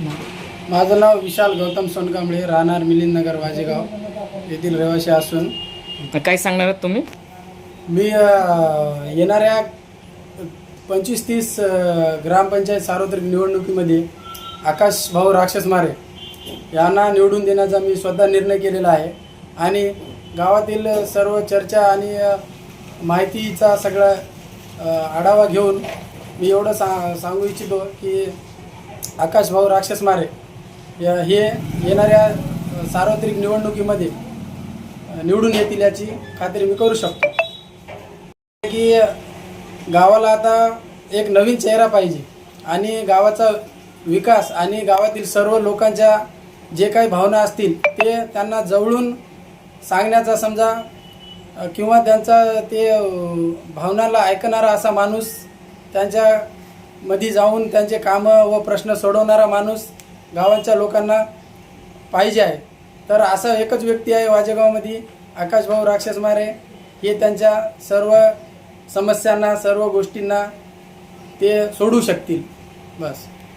माझं नाव विशाल गौतम सोनकांबळे राहणार मिलिंद नगर वाजेगाव येथील रहिवासी असून. काय सांगणार आहात तुम्ही? मी अ, येणाऱ्या पंचवीस तीस ग्रामपंचायत सार्वत्रिक निवडणुकीमध्ये आकाश भाऊ राक्षस मारे यांना निवडून देण्याचा मी स्वतः निर्णय केलेला आहे. आणि गावातील सर्व चर्चा आणि अ, माहितीचा सगळा अ, आढावा घेऊन मी एवढं सा सांगू इच्छितो की आकाश भाऊ राक्षस मारे. हे येणाऱ्या सार्वत्रिक निवडणुकीमध्ये निवडून येतील याची खात्री मी करू शकतो. की गावाला आता एक नवीन चेहरा पाहिजे आणि गावाचा विकास आणि गावातील सर्व लोकांच्या जे काही भावना असतील ते त्यांना जवळून सांगण्याचा समजा किंवा त्यांचा ते भावनाला ऐकणारा असा माणूस त्यांच्या मध्ये जाऊन त्यांचे कामं व प्रश्न सोडवणारा माणूस गावांच्या लोकांना पाहिजे आहे. तर असं एकच व्यक्ती आहे वाजेगावमध्ये आकाशभाऊ राक्षस मारे. हे त्यांच्या सर्व समस्यांना सर्व गोष्टींना ते सोडू शकतील. बस.